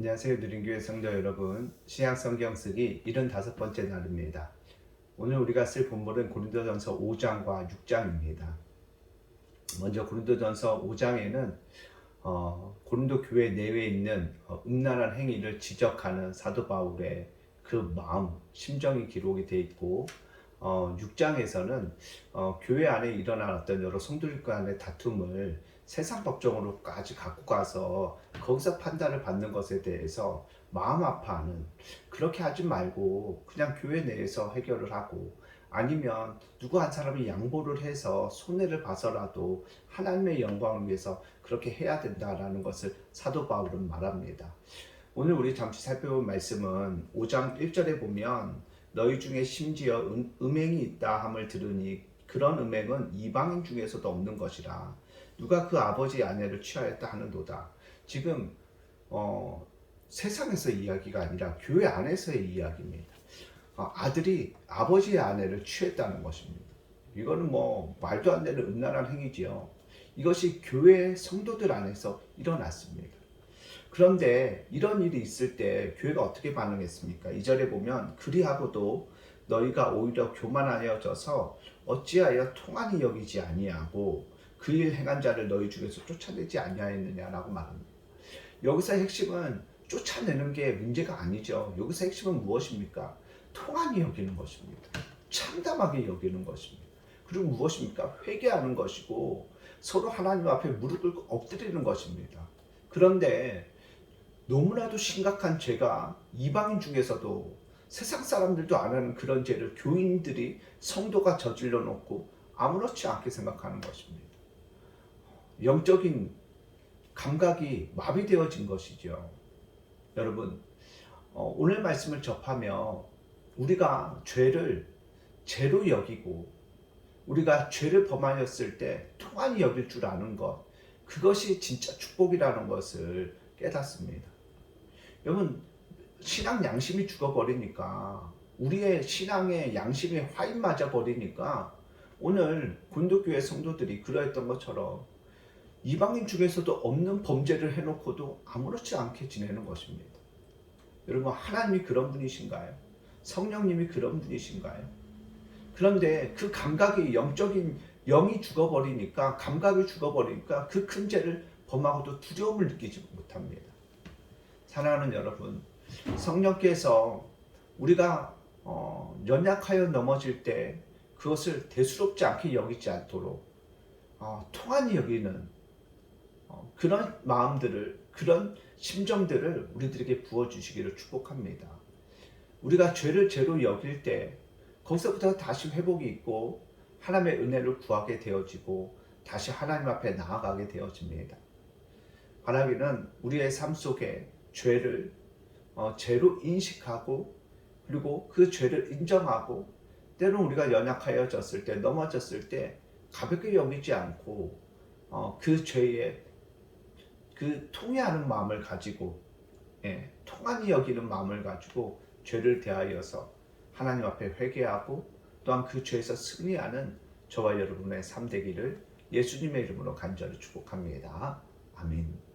안녕하세요. 누린교회 성도 여러분. 신약 성경 쓰기 75번째 날입니다. 오늘 우리가 쓸 본문은 고린도전서 5장과 6장입니다. 먼저 고린도전서 5장에는 어, 고린도 교회 내외에 있는 어, 음란한 행위를 지적하는 사도 바울의 그 마음, 심정이 기록이 되어 있고 어, 6장에서는 어, 교회 안에 일어난 어떤 여러 성도들 간의 다툼을 세상 법정으로까지 갖고 가서 거기서 판단을 받는 것에 대해서 마음 아파하는 그렇게 하지 말고 그냥 교회 내에서 해결을 하고 아니면 누구 한 사람이 양보를 해서 손해를 봐서라도 하나님의 영광을 위해서 그렇게 해야 된다라는 것을 사도 바울은 말합니다. 오늘 우리 잠시 살펴볼 말씀은 5장 1절에 보면 너희 중에 심지어 음, 음행이 있다 함을 들으니 그런 음행은 이방인 중에서도 없는 것이라 누가 그 아버지 아내를 취하였다 하는도다. 지금 어, 세상에서 이야기가 아니라 교회 안에서의 이야기입니다. 어, 아들이 아버지의 아내를 취했다는 것입니다. 이거는 뭐 말도 안 되는 음란한 행위지요. 이것이 교회 성도들 안에서 일어났습니다. 그런데 이런 일이 있을 때 교회가 어떻게 반응했습니까? 이절에 보면 그리하고도 너희가 오히려 교만하여져서 어찌하여 통한이 여기지 아니하고 그 일 행한 자를 너희 중에서 쫓아내지 아니하였느냐라고 말합니다. 여기서 핵심은 쫓아내는 게 문제가 아니죠. 여기서 핵심은 무엇입니까? 통한이 여기는 것입니다. 참담하게 여기는 것입니다. 그리고 무엇입니까? 회개하는 것이고 서로 하나님 앞에 무릎을 엎드리는 것입니다. 그런데 너무나도 심각한 죄가 이방인 중에서도 세상 사람들도 안 하는 그런 죄를 교인들이 성도가 저질러 놓고 아무렇지 않게 생각하는 것입니다. 영적인 감각이 마비되어진 것이죠. 여러분, 어, 오늘 말씀을 접하며 우리가 죄를 죄로 여기고 우리가 죄를 범하였을 때 통한이 여길 줄 아는 것, 그것이 진짜 축복이라는 것을 깨닫습니다. 여러분, 신앙 양심이 죽어버리니까 우리의 신앙의 양심이 화인 맞아 버리니까 오늘 군도교회 성도들이 그러했던 것처럼 이방인 중에서도 없는 범죄를 해놓고도 아무렇지 않게 지내는 것입니다. 여러분 하나님이 그런 분이신가요? 성령님이 그런 분이신가요? 그런데 그 감각이 영적인 영이 죽어버리니까 감각이 죽어버리니까 그 큰 죄를 범하고도 두려움을 느끼지 못합니다. 사랑하는 여러분, 성령께서 우리가 어, 연약하여 넘어질 때 그것을 대수롭지 않게 여기지 않도록 어, 통한이 여기는 어, 그런 마음들을 그런 심정들을 우리들에게 부어주시기를 축복합니다. 우리가 죄를 죄로 여길 때 거기서부터 다시 회복이 있고 하나님의 은혜를 구하게 되어지고 다시 하나님 앞에 나아가게 되어집니다. 바라기는 우리의 삶 속에 죄를 어, 죄로 인식하고 그리고 그 죄를 인정하고 때로는 우리가 연약하여졌을 때 넘어졌을 때 가볍게 여기지 않고 어, 그 죄에 그 통회하는 마음을 가지고 예, 통한이 여기는 마음을 가지고 죄를 대하여서 하나님 앞에 회개하고 또한 그 죄에서 승리하는 저와 여러분의 삶 되기를 예수님의 이름으로 간절히 축복합니다. 아멘.